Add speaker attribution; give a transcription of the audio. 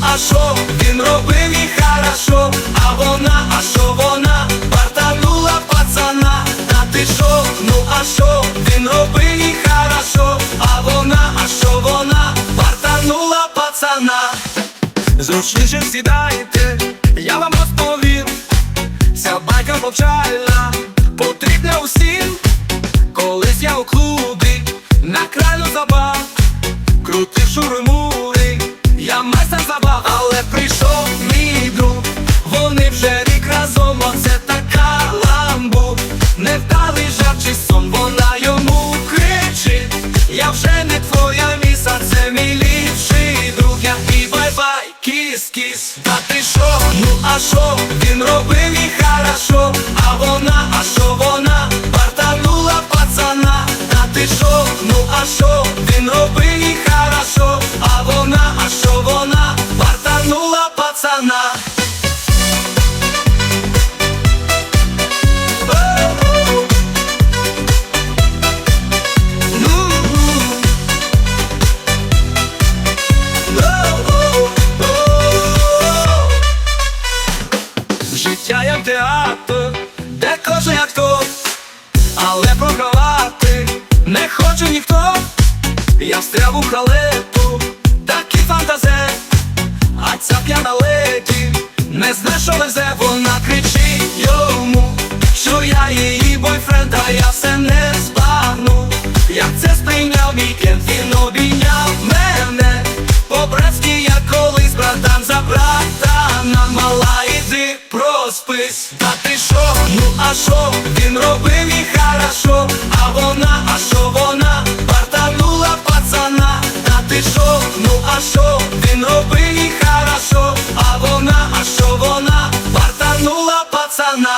Speaker 1: а що він робив і хорошо, а вона, а що вона? Бартанула пацана, та ти що, ну а що він робив і хорошо, а вона, а що вона? Бартанула пацана. Зручніше сідайте, я вам розповім. Ця байка повчальна, кіс-кіс Та ти шо, ну а шо, він робив їй хорошо. А вона, а шо вона, бартанула пацана. Та ти шо, ну а шо, він робив їй хорошо. А вона, а шо вона, бартанула пацана театр, де кожен актор, але програвати не хоче ніхто. Я встряв у халепу, такий фантазе, а ця п'яна леді не зна, що везе, вона кричить йому, що я її бойфренд, а я все не та ти шо, ну а шо, він робив і хорошо. А вона, а шо вона, бартанула пацана. Та ти шо, ну а шо, він робив і хорошо. А вона, а шо вона, бартанула пацана